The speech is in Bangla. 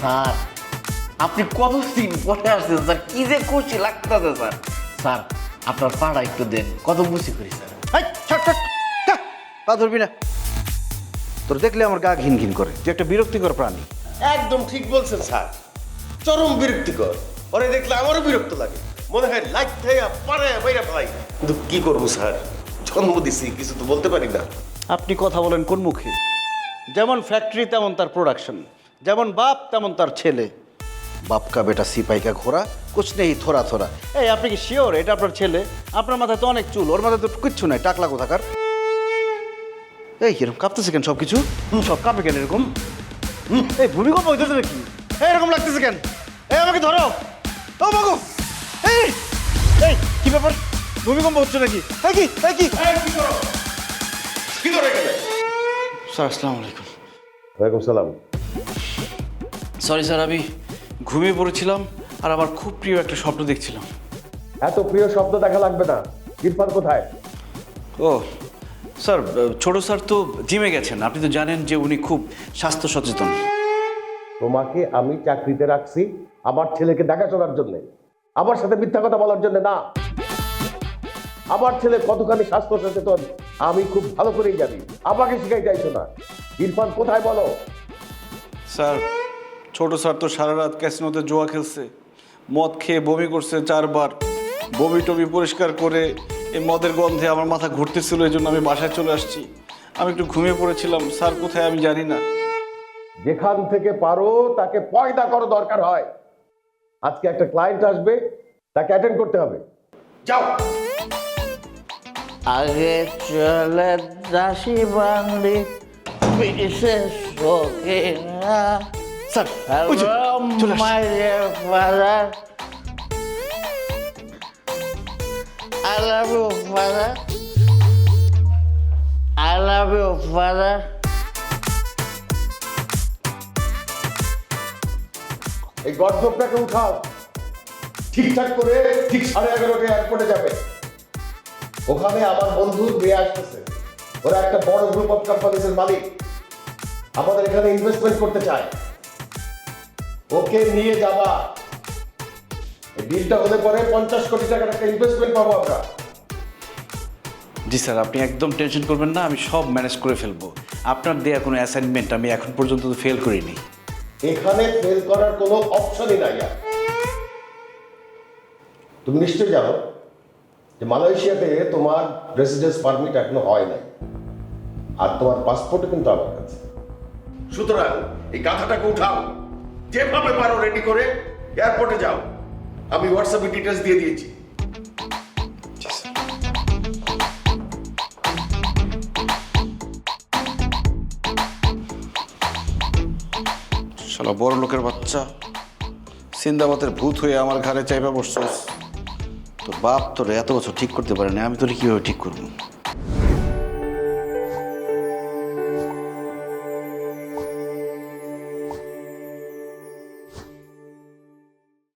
স্যার আপনি কতদিন পরে আসছেন স্যার? কি যে খুশি লাগতেছে স্যার। স্যার আপনার পাড়া একটু দেন কত বুঝি করি স্যার। পা ধরবি না। তোর দেখলে আমার গা ঘিন ঘিন করে তুই একটা বিরক্তিকর প্রাণী। একদম ঠিক বলছেন স্যার। চরম বিরক্তিকর। ওরে দেখলে আমারও বিরক্ত লাগে। মনে হয় লাইট থেকে পারে বাইরে ফেলাই কিন্তু কি করব স্যার? জন্ম দিছি কিছু তো বলতে পারি না। আপনি কথা বলেন কোন মুখে? যেমন ফ্যাক্টরি তেমন তার প্রোডাকশন যেমন বাপ তেমন তার ছেলে। বাপ কা বেটা সিপাই কা ঘোড়া কুছ নেই থোরা থোড়া। এই আপনি কি শিওর? এটা আপনার ছেলে? আপনার মাথায় তো অনেক চুল ওর মাথায় তো কিচ্ছু নাই টাকলা কোথাকার? এই এরকম কাঁপতেছে কেন সব কিছু সব কাঁপে কেন এরকম? হুম, এই ভূমিকম্প হইতেছে নাকি? এই এরকম লাগতেছে কেন? এই আমাকে ধরো। ও মাগো এই এই কি ব্যাপার? ভূমিকম্প হচ্ছে নাকি? এই কি এই কি? কি স্যার আসসালামু আলাইকুম। ওয়ালাইকুম সালাম। সরি স্যার আমি ঘুমিয়ে পড়েছিলাম আর আমার খুব প্রিয় একটা স্বপ্ন দেখছিলাম। এত প্রিয় শব্দ দেখা লাগবে না। ইরফান কোথায়? ও স্যার ছোট স্যার তো জিমে গেছেন। আপনি তো জানেন যে উনি খুব স্বাস্থ্য সচেতন। তোমাকে আমি চাকরিতে রাখছি আমার ছেলেকে দেখাশোনার জন্য। আমার সাথে মিথ্যা কথা বলার জন্য না। আমার ছেলে কতখানি স্বাস্থ্য সচেতন আমি খুব ভালো করেই জানি। আমাকে শিখাই চাইছো না। ইরফান কোথায় বলো? স্যার ছোট স্যার তো সারা রাত ক্যাসিনোতে জোয়া খেলছে। মদ খেয়ে বমি করছে চারবার। বমি টমি পরিষ্কার করে এই মদের গন্ধে আমার মাথা ঘুরতেছিল এই জন্য আমি বাসায় চলে আসছি। আমি একটু ঘুমিয়ে পড়েছিলাম স্যার কোথায় আমি জানি না। যেখান থেকে পারো তাকে পয়দা করো দরকার হয়। আজকে একটা ক্লায়েন্ট আসবে তাকে অ্যাটেন্ড করতে হবে। যাও। আগে চলে দাসী বান্দি পিছে শোকে না। স্যার ওই যে, চলে আসছে। Father you, father. I love you, father. এই গর্ধপটাকে উঠাও ঠিকঠাক করে ঠিক সাড়ে এগারোটা এয়ারপোর্টে যাবে ওখানে আমার বন্ধুর মেয়ে আসতেছে ওরা একটা বড় গ্রুপ অফ কোম্পানিজের মালিক আমাদের এখানে ইনভেস্টমেন্ট করতে চায় ওকে নিয়ে যাবা। এই ডিলটা হলে পরে পঞ্চাশ কোটি টাকার একটা ইনভেস্টমেন্ট পাবো আমরা। জি স্যার আপনি একদম টেনশন করবেন না আমি সব ম্যানেজ করে ফেলব। আপনার দেয়া কোনো অ্যাসাইনমেন্ট আমি এখন পর্যন্ত ফেল করিনি। এখানে ফেল করার কোনো অপশনই নাই আর। তুমি নিশ্চয় জানো যে মালয়েশিয়াতে তোমার রেসিডেন্স পারমিট এখনও হয় নাই। আর তোমার পাসপোর্টও কিন্তু আমার কাছে। সুতরাং এই গাথাটাকে উঠাও। যেভাবে পারো রেডি করে এয়ারপোর্টে যাও। আমি হোয়াটসঅ্যাপে ডিটেলস দিয়ে দিয়েছি। শালা বড় লোকের বাচ্চা। সিন্দাবাদের ভূত হয়ে আমার ঘাড়ে চাইপা বসছস। তোর বাপ তোর এত বছর ঠিক করতে পারে না আমি তোর কীভাবে ঠিক করব?